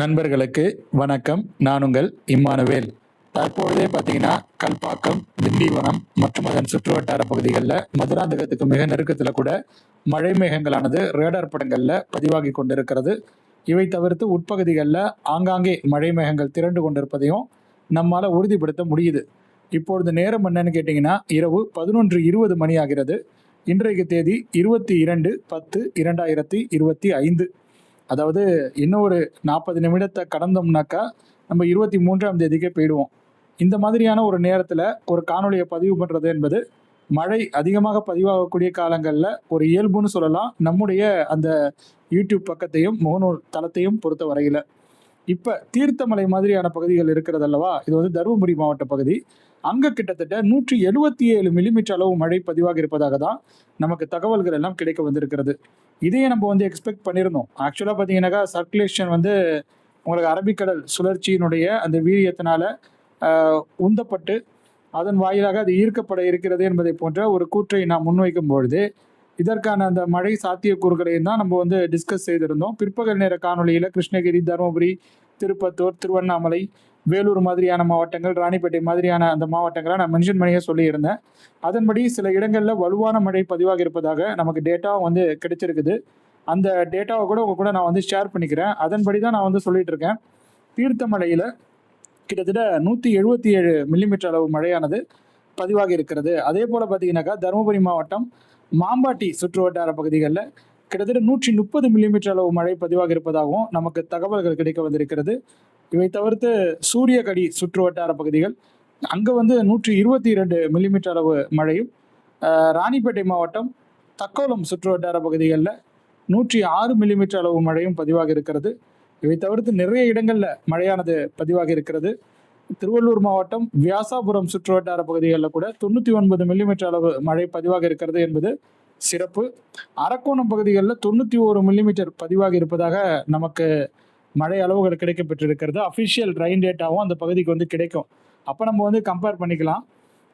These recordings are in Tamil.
நண்பர்களுக்கு வணக்கம். நான் உங்கள் இம்மானுவேல். தற்பொழுதே பார்த்தீங்கன்னா கல்பாக்கம் திண்டிவனம் மற்றும் அதன் சுற்றுவட்டார பகுதிகளில் மதுராந்தகத்துக்கு மிக நெருக்கத்தில் கூட மழை மேகங்களானது ரேடார் படங்களில் பதிவாகி கொண்டிருக்கிறது. இவை தவிர்த்து உட்பகுதிகளில் ஆங்காங்கே மழை மேகங்கள் திரண்டு கொண்டிருப்பதையும் நம்மால் உறுதிப்படுத்த முடியுது. இப்பொழுது நேரம் என்னன்னு கேட்டிங்கன்னா இரவு பதினொன்று இருபது மணி ஆகிறது. இன்றைக்கு தேதி இருபத்தி இரண்டு பத்து இரண்டாயிரத்தி இருபத்தி ஐந்து. அதாவது இன்னும் ஒரு நாற்பது நிமிடத்தை கடந்தோம்னாக்கா நம்ம இருபத்தி மூன்றாம் தேதிக்கே போயிடுவோம். இந்த மாதிரியான ஒரு நேரத்தில் ஒரு காணொளியை பதிவு பண்ணுறது என்பது மழை அதிகமாக பதிவாகக்கூடிய காலங்களில் ஒரு இயல்புன்னு சொல்லலாம். நம்முடைய அந்த யூடியூப் பக்கத்தையும் முகநூல் தளத்தையும் பொறுத்த வரையில். இப்போ தீர்த்தமலை மாதிரியான பகுதிகள் இருக்கிறது அல்லவா இது வந்து தருமபுரி மாவட்ட பகுதி. அங்கே கிட்டத்தட்ட நூற்றி எழுபத்தி ஏழு மில்லிமீட்டர் அளவு மழை பதிவாக இருப்பதாக தான் நமக்கு தகவல்கள் எல்லாம் கிடைக்க வந்திருக்கிறது. இதையே நம்ம வந்து எக்ஸ்பெக்ட் பண்ணியிருந்தோம் ஆக்சுவலாக பார்த்தீங்கன்னாக்கா சர்க்குலேஷன் வந்து உங்களுக்கு அரபிக்கடல் சுழற்சியினுடைய அந்த வீரியத்தினால உந்தப்பட்டு அதன் வாயிலாக அது ஈர்க்கப்பட இருக்கிறது என்பதை போன்ற ஒரு கூற்றை நாம் முன்வைக்கும் பொழுது இதற்கான அந்த மழை சாத்தியக்கூறுகளையும் தான் நம்ம வந்து டிஸ்கஸ் செய்திருந்தோம். பிற்பகல் நேர காணொலியில் கிருஷ்ணகிரி தருமபுரி திருப்பத்தூர் திருவண்ணாமலை வேலூர் மாதிரியான மாவட்டங்கள் ராணிப்பேட்டை மாதிரியான அந்த மாவட்டங்களை நான் மென்ஷன் பண்ணியே சொல்லியிருந்தேன். அதன்படி சில இடங்களில் வலுவான மழை பதிவாக இருப்பதாக நமக்கு டேட்டா வந்து கிடைச்சிருக்குது. அந்த டேட்டாவை கூட உங்கள் கூட நான் வந்து ஷேர் பண்ணிக்கிறேன். அதன்படி தான் நான் வந்து சொல்லிட்டு இருக்கேன். தீர்த்தமலையில் கிட்டத்தட்ட நூற்றி எழுபத்தி ஏழு மில்லிமீட்டர் அளவு மழையானது பதிவாகி இருக்கிறது. அதே போல் பார்த்தீங்கன்னாக்கா தருமபுரி மாவட்டம் மாம்பாட்டி சுற்றுவட்டார பகுதிகளில் கிட்டத்தட்ட நூற்றி முப்பது மில்லிமீட்டர் அளவு மழை பதிவாக இருப்பதாகவும் நமக்கு தகவல்கள் கிடைக்க வந்திருக்கிறது. இவை தவிர்த்து சூரியகடி சுற்றுவட்டார பகுதிகள் அங்கே வந்து நூற்றி இருபத்தி இரண்டு மில்லிமீட்டர் அளவு மழையும் ராணிப்பேட்டை மாவட்டம் தக்கோலம் சுற்றுவட்டார பகுதிகளில் நூற்றி ஆறு மில்லிமீட்டர் அளவு மழையும் பதிவாக இருக்கிறது. இவை தவிர்த்து நிறைய இடங்களில் மழையானது பதிவாக இருக்கிறது. திருவள்ளூர் மாவட்டம் வியாசாபுரம் சுற்றுவட்டார பகுதிகளில் கூட தொண்ணூற்றி ஒன்பது மில்லிமீட்டர் அளவு மழை பதிவாக இருக்கிறது என்பது சிறப்பு. அரக்கோணம் பகுதிகளில் தொண்ணூற்றி ஒரு மில்லிமீட்டர் பதிவாக இருப்பதாக நமக்கு மழை அளவுகள் கிடைக்கப்பட்டிருக்கிறது அஃபிஷியல் ரெயின் டேட்டாவும் அந்த பகுதிக்கு வந்து கிடைக்கும். அப்போ நம்ம வந்து கம்பேர் பண்ணிக்கலாம்.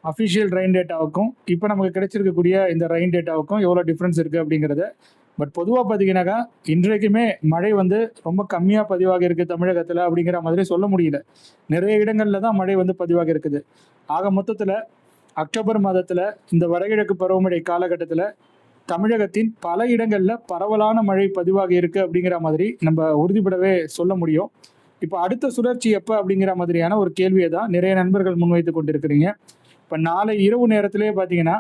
அஃபிஷியல் ரெயின் டேட்டாவுக்கும் இப்போ நமக்கு கிடைச்சிருக்கக்கூடிய இந்த ரெயின் டேட்டாவுக்கும் எவ்வளோ டிஃப்ரென்ஸ் இருக்குது அப்படிங்கிறத. பட் பொதுவாக பார்த்தீங்கன்னாக்கா இன்றைக்குமே மழை வந்து ரொம்ப கம்மியாக பதிவாக இருக்குது தமிழகத்தில் அப்படிங்கிற மாதிரி சொல்ல முடியல. நிறைய இடங்களில் தான் மழை வந்து பதிவாக இருக்குது. ஆக மொத்தத்தில் அக்டோபர் மாதத்தில் இந்த வடகிழக்கு பருவமழை காலகட்டத்தில் தமிழகத்தின் பல இடங்களில் பரவலான மழை பதிவாக இருக்குது அப்படிங்கிற மாதிரி நம்ம உறுதிப்படவே சொல்ல முடியும். இப்போ அடுத்த சுழற்சி எப்போ அப்படிங்கிற மாதிரியான ஒரு கேள்வியை தான் நிறைய நண்பர்கள் முன்வைத்து கொண்டிருக்கிறீங்க. இப்போ நாளை இரவு நேரத்திலே பார்த்தீங்கன்னா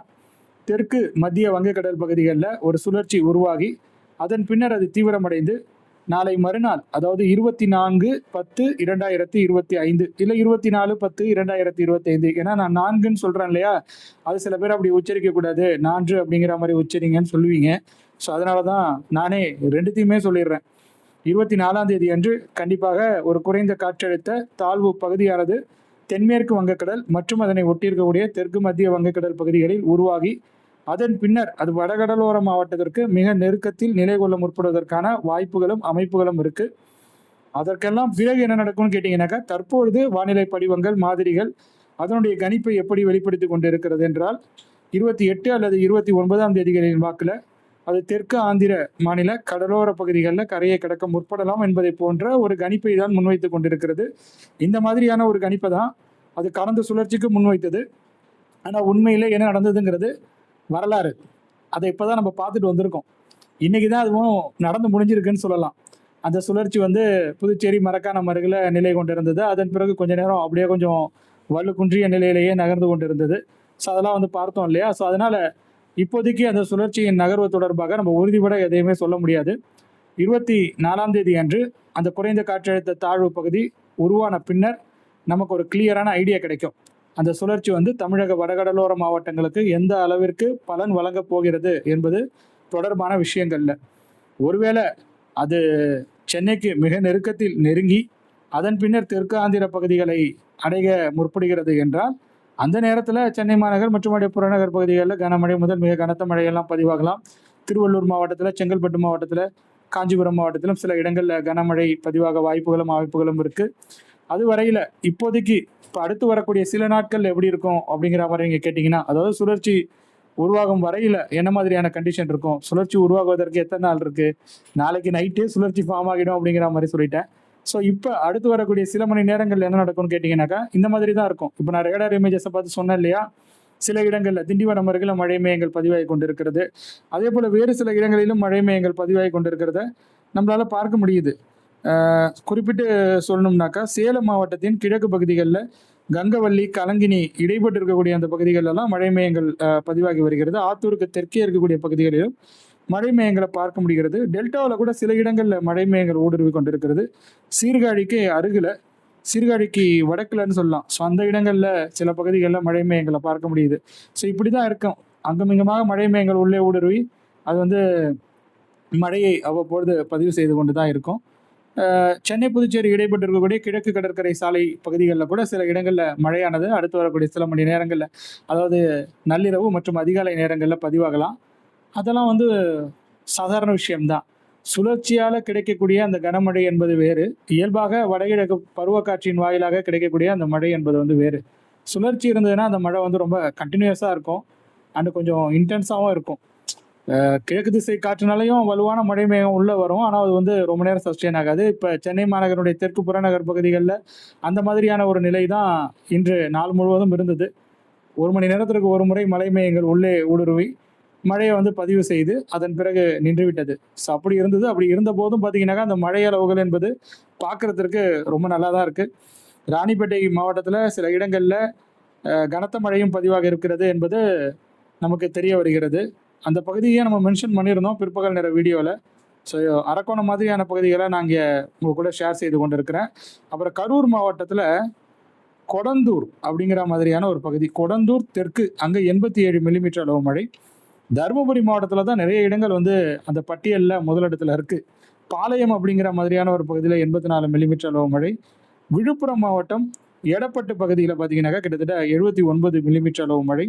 தெற்கு மத்திய வங்கக்கடல் பகுதிகளில் ஒரு சுழற்சி உருவாகி அதன் பின்னர் அது தீவிரமடைந்து நாளை மறுநாள் அதாவது இருபத்தி நான்கு பத்து இரண்டாயிரத்தி இருபத்தி ஐந்து. இல்லை இருபத்தி நாலு பத்து இரண்டாயிரத்தி இருபத்தி ஐந்து. ஏன்னா நான் நான்குன்னு சொல்கிறேன் இல்லையா? அது சில பேர் அப்படி உச்சரிக்க கூடாது. நான்கு அப்படிங்கிற மாதிரி உச்சரிங்கன்னு சொல்லுவீங்க. ஸோ அதனால தான் நானே ரெண்டுத்தையுமே சொல்லிடுறேன். இருபத்தி நாலாம் தேதி அன்று கண்டிப்பாக ஒரு குறைந்த காற்றழுத்த தாழ்வு பகுதியானது தென்மேற்கு வங்கக்கடல் மற்றும் அதனை ஒட்டியிருக்கக்கூடிய தெற்கு மத்திய வங்கக்கடல் பகுதிகளில் உருவாகி அதன் பின்னர் அது வடகடலோர மாவட்டத்திற்கு மிக நெருக்கத்தில் நிலை கொள்ள முற்படுவதற்கான வாய்ப்புகளும் அமைப்புகளும் இருக்கு. அதற்கெல்லாம் பிறகு என்ன நடக்கும்னு கேட்டிங்கனாக்கா தற்பொழுது வானிலை படிவங்கள் மாதிரிகள் அதனுடைய கணிப்பை எப்படி வெளிப்படுத்தி கொண்டு இருக்கிறது என்றால் இருபத்தி எட்டு அல்லது இருபத்தி ஒன்பதாம் தேதிகளின் வாக்கில் அது தெற்கு ஆந்திர மாநில கடலோர பகுதிகளில் கரையை கடக்க முற்படலாம் என்பதை போன்ற ஒரு கணிப்பை தான் முன்வைத்து கொண்டிருக்கிறது. இந்த மாதிரியான ஒரு கணிப்பை தான் அது கடந்த சுழற்சிக்கு முன்வைத்தது. ஆனால் உண்மையில் என்ன நடந்ததுங்கிறது வரலாறு. அதை இப்போ தான் நம்ம பார்த்துட்டு வந்திருக்கோம். இன்றைக்கி தான் அதுவும் நடந்து முடிஞ்சிருக்குன்னு சொல்லலாம். அந்த சுழற்சி வந்து புதுச்சேரி மரக்கான மருகில் நிலை கொண்டிருந்தது. அதன் பிறகு கொஞ்ச நேரம் அப்படியே கொஞ்சம் வலு குன்றிய நிலையிலேயே நகர்ந்து கொண்டிருந்தது. ஸோ அதெல்லாம் வந்து பார்த்தோம் இல்லையா? ஸோ அதனால் இப்போதைக்கு அந்த சுழற்சியின் நகர்வு தொடர்பாக நம்ம உறுதிபட எதையுமே சொல்ல முடியாது. இருபத்தி நாலாம் தேதி அன்று அந்த குறைந்த காற்றழுத்த தாழ்வு பகுதி உருவான பின்னர் நமக்கு ஒரு கிளியரான ஐடியா கிடைக்கும். அந்த சுழற்சி வந்து தமிழக வடகடலோர மாவட்டங்களுக்கு எந்த அளவிற்கு பலன் வழங்கப் போகிறது என்பது தொடர்பான விஷயங்கள்ல. ஒருவேளை அது சென்னைக்கு மிக நெருக்கத்தில் நெருங்கி அதன் பின்னர் தெற்கு ஆந்திர பகுதிகளை அடைய முற்படுகிறது என்றால் அந்த நேரத்தில் சென்னை மாநகர் மற்றும் அடைய புறநகர் பகுதிகளில் கனமழை முதல் மிக கனத்த மழையெல்லாம் பதிவாகலாம். திருவள்ளூர் மாவட்டத்தில் செங்கல்பட்டு மாவட்டத்தில் காஞ்சிபுரம் மாவட்டத்திலும் சில இடங்களில் கனமழை பதிவாக வாய்ப்புகளும் அமைப்புகளும் இருக்குது அது வரையில் இப்போதைக்கு இப்போ அடுத்து வரக்கூடிய சில நாட்கள் எப்படி இருக்கும் அப்படிங்கிற மாதிரி நீங்கள் கேட்டிங்கன்னா அதாவது சுழற்சி உருவாகும் வரையில் என்ன மாதிரியான கண்டிஷன் இருக்கும்? சுழற்சி உருவாகுவதற்கு எத்தனை நாள் இருக்குது நாளைக்கு நைட்டே சுழற்சி ஃபார்ம் ஆகிடும் அப்படிங்கிற மாதிரி சொல்லிட்டேன். ஸோ இப்போ அடுத்து வரக்கூடிய சில மணி நேரங்கள் என்ன நடக்கும்னு கேட்டிங்கனாக்கா இந்த மாதிரி தான் இருக்கும். இப்போ நான் ரேடார் இமேஜஸை பார்த்து சொன்னேன் இல்லையா? சில இடங்களில் திண்டிவனம் அருகில் மழை மேயங்கள் பதிவாகி கொண்டிருக்கிறது. அதே போல் வேறு சில இடங்களிலும் மழை மேயங்கள் பதிவாகி கொண்டிருக்கிறத நம்மளால் பார்க்க முடியுது. குறிப்பிட்டு சொல்லணும்னாக்கா சேலம் மாவட்டத்தின் கிழக்கு பகுதிகளில் கங்கவல்லி கலங்கினி இடைப்பட்டு இருக்கக்கூடிய அந்த பகுதிகளெல்லாம் மழை மேயங்கள் பதிவாகி வருகிறது. ஆத்தூருக்கு தெற்கே இருக்கக்கூடிய பகுதிகளிலும் மழை மேயங்களை பார்க்க முடிகிறது. டெல்டாவில் கூட சில இடங்களில் மழை மேயங்கள் ஊடுருவி கொண்டிருக்கிறது. சீர்காழிக்கு அருகில் சீர்காழிக்கு வடக்குலன்னு சொல்லலாம். ஸோ அந்த இடங்களில் சில பகுதிகளில் மழை மேயங்களை பார்க்க முடியுது. ஸோ இப்படி தான் இருக்கும். அங்கமிங்கமாக மழை மேயங்கள் உள்ளே ஊடுருவி அது வந்து மழையை அவ்வப்பொழுது பதிவு செய்து கொண்டு தான் இருக்கும். சென்னை புதுச்சேரி இடைப்பட்டு இருக்கக்கூடிய கிழக்கு கடற்கரை சாலை பகுதிகளில் கூட சில இடங்களில் மழையானது அடுத்து வரக்கூடிய சில மணி நேரங்களில் அதாவது நள்ளிரவு மற்றும் அதிகாலை நேரங்களில் பதிவாகலாம். அதெல்லாம் வந்து சாதாரண விஷயம்தான். சுழற்சியால் கிடைக்கக்கூடிய அந்த கனமழை என்பது வேறு. இயல்பாக வடகிழக்கு பருவக்காட்சியின் வாயிலாக கிடைக்கக்கூடிய அந்த மழை என்பது வந்து வேறு. சுழற்சி இருந்ததுன்னா அந்த மழை வந்து ரொம்ப கண்டினியூஸாக இருக்கும். அண்ட் கொஞ்சம் இன்டென்ஸாகவும் இருக்கும். கிழக்கு திசை காற்றுனாலையும் வலுவான மழை மேகம் உள்ளே வரும். ஆனால் அது வந்து ரொம்ப நேரம் சஸ்டெயின் ஆகாது. இப்போ சென்னை மாநகரனுடைய தெற்கு புறநகர் பகுதிகளில் அந்த மாதிரியான ஒரு நிலை தான் இன்று நாள் முழுவதும் இருந்தது. ஒரு மணி நேரத்திற்கு ஒரு முறை மழை மேகங்கள் உள்ளே ஊடுருவி மழையை வந்து பதிவு செய்து அதன் பிறகு நின்றுவிட்டது. ஸோ அப்படி இருந்தது. அப்படி இருந்த போதும் பார்த்தீங்கன்னாக்கா அந்த மழை அளவுகள் என்பது பார்க்குறதுக்கு ரொம்ப நல்லா தான் இருக்குது ராணிப்பேட்டை மாவட்டத்தில் சில இடங்களில் கனத்த மழையும் பதிவாக இருக்கிறது என்பது நமக்கு தெரிய வருகிறது. அந்த பகுதியை நம்ம மென்ஷன் பண்ணியிருந்தோம் பிற்பகல் நேர வீடியோவில் ஸோ அரக்கோணம் மாதிரியான பகுதிகளை நான் இங்கே உங்கள் கூட ஷேர் செய்து கொண்டு இருக்கிறேன் அப்புறம் கரூர் மாவட்டத்தில் கொடந்தூர் அப்படிங்கிற மாதிரியான ஒரு பகுதி. கொடந்தூர் தெற்கு அங்கே எண்பத்தி ஏழு மில்லிமீட்டர் அளவு மழை. தருமபுரி மாவட்டத்தில் தான் நிறைய இடங்கள் வந்து அந்த பட்டியலில் முதலிடத்தில் இருக்குது பாளையம் அப்படிங்கிற மாதிரியான ஒரு பகுதியில் எண்பத்தி நாலு மில்லிமீட்டர் அளவு மழை. விழுப்புரம் மாவட்டம் எடப்பட்டு பகுதியில் பார்த்தீங்கன்னாக்கா கிட்டத்தட்ட எழுபத்தி ஒன்பது மில்லிமீட்டர் அளவு மழை.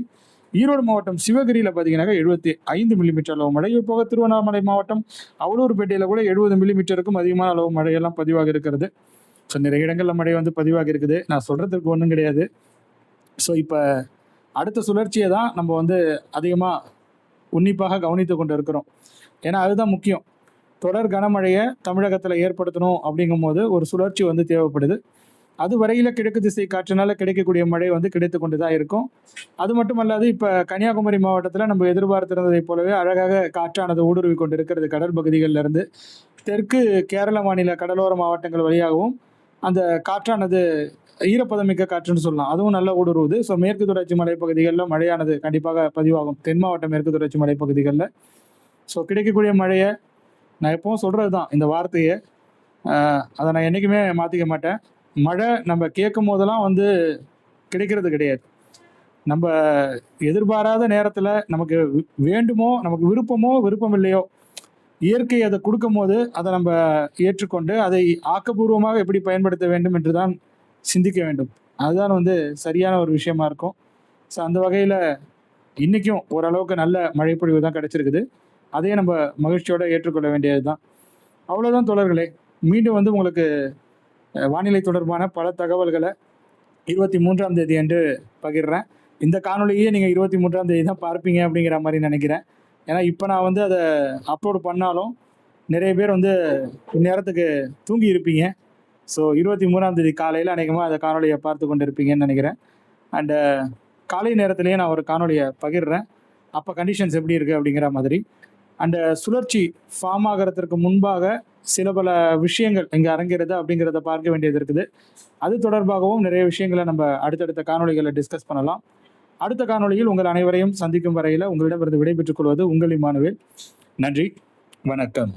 ஈரோடு மாவட்டம் சிவகிரியில் பார்த்தீங்கன்னாக்கா எழுபத்தி ஐந்து மில்லிமீட்டர் அளவு மழை. போக திருவண்ணாமலை மாவட்டம் அவலூர்பேட்டையில் கூட எழுபது மில்லிமீட்டருக்கும் அதிகமான அளவு மழையெல்லாம் பதிவாக இருக்கிறது. ஸோ நிறைய இடங்களில் மழை வந்து பதிவாக இருக்குது. நான் சொல்கிறதுக்கு ஒன்றும் கிடையாது. ஸோ இப்போ அடுத்த சுழற்சியை தான் நம்ம வந்து அதிகமாக உன்னிப்பாக கவனித்து கொண்டு இருக்கிறோம். ஏன்னா அதுதான் முக்கியம். தொடர் கனமழையை தமிழகத்தில் ஏற்படுத்தணும் அப்படிங்கும்போது ஒரு சுழற்சி வந்து தேவைப்படுது. அது வரையில் கிழக்கு திசை காற்றினால கிடைக்கக்கூடிய மழை வந்து கிடைத்து கொண்டு தான் இருக்கும். அது மட்டுமல்லாது இப்போ கன்னியாகுமரி மாவட்டத்தில் நம்ம எதிர்பார்த்திருந்ததைப் போலவே அழகாக காற்றானது ஊடுருவி கொண்டு இருக்கிறது கடல் பகுதிகளில் இருந்து. தெற்கு கேரள மாநில கடலோர மாவட்டங்கள் வழியாகவும் அந்த காற்றானது ஈரப்பதமிக்க காற்றுன்னு சொல்லலாம். அதுவும் நல்ல ஊடுருவுது. ஸோ மேற்கு தொடர்ச்சி மலைப்பகுதிகளில் மழையானது கண்டிப்பாக பதிவாகும். தென் மாவட்ட மேற்கு தொடர்ச்சி மலைப்பகுதிகளில். ஸோ கிடைக்கக்கூடிய மழையை நான் எப்பவும் சொல்கிறது தான் இந்த வார்த்தையை அதை நான் என்றைக்குமே மாற்றிக்க மாட்டேன். மழை நம்ம கேட்கும் போதெல்லாம் வந்து கிடைக்கிறது கிடையாது. நம்ம எதிர்பாராத நேரத்தில் நமக்கு வேண்டுமோ நமக்கு விருப்பமோ விருப்பம் இல்லையோ இயற்கை அதை கொடுக்கும் போது அதை நம்ம ஏற்றுக்கொண்டு அதை ஆக்கப்பூர்வமாக எப்படி பயன்படுத்த வேண்டும் என்று தான் சிந்திக்க வேண்டும். அதுதான் வந்து சரியான ஒரு விஷயமா இருக்கும். ஸோ அந்த வகையில் இன்றைக்கும் ஓரளவுக்கு நல்ல மழைப்பொழிவு தான் கிடச்சிருக்குது. அதையே நம்ம மகிழ்ச்சியோடு ஏற்றுக்கொள்ள வேண்டியது தான் அவ்வளோதான் தோழர்களே. மீண்டும் வந்து உங்களுக்கு வானிலை தொடர்பான பல தகவல்களை இருபத்தி மூன்றாம் தேதி அன்று பகிர்றேன். இந்த காணொளியே நீங்கள் இருபத்தி மூன்றாம் தேதி தான் பார்ப்பீங்க அப்படிங்கிற மாதிரி நினைக்கிறேன். ஏன்னா இப்போ நான் வந்து அதை அப்லோடு பண்ணாலும் நிறைய பேர் வந்து இந்நேரத்துக்கு தூங்கி இருப்பீங்க. ஸோ இருபத்தி மூணாம் தேதி காலையில் அநேகமாக அந்த காணொலியை பார்த்து கொண்டு இருப்பீங்கன்னு நினைக்கிறேன் அண்டு காலை நேரத்திலேயே நான் ஒரு காணொலியை பகிர்றேன். அப்போ கண்டிஷன்ஸ் எப்படி இருக்குது அப்படிங்கிற மாதிரி. அண்டு சுழற்சி ஃபார்ம் ஆகிறதுக்கு முன்பாக சில பல விஷயங்கள் இங்கே அரங்கிறது அப்படிங்கிறத பார்க்க வேண்டியது இருக்குது. அது தொடர்பாகவும் நிறைய விஷயங்களை நம்ம அடுத்தடுத்த காணொளிகளை டிஸ்கஸ் பண்ணலாம். அடுத்த காணொளியில் உங்கள் அனைவரையும் சந்திக்கும் வரையில் உங்களிடமிருந்து விடைபெற்றுக் கொள்வது உங்கள் இமானுவேல். நன்றி. வணக்கம்.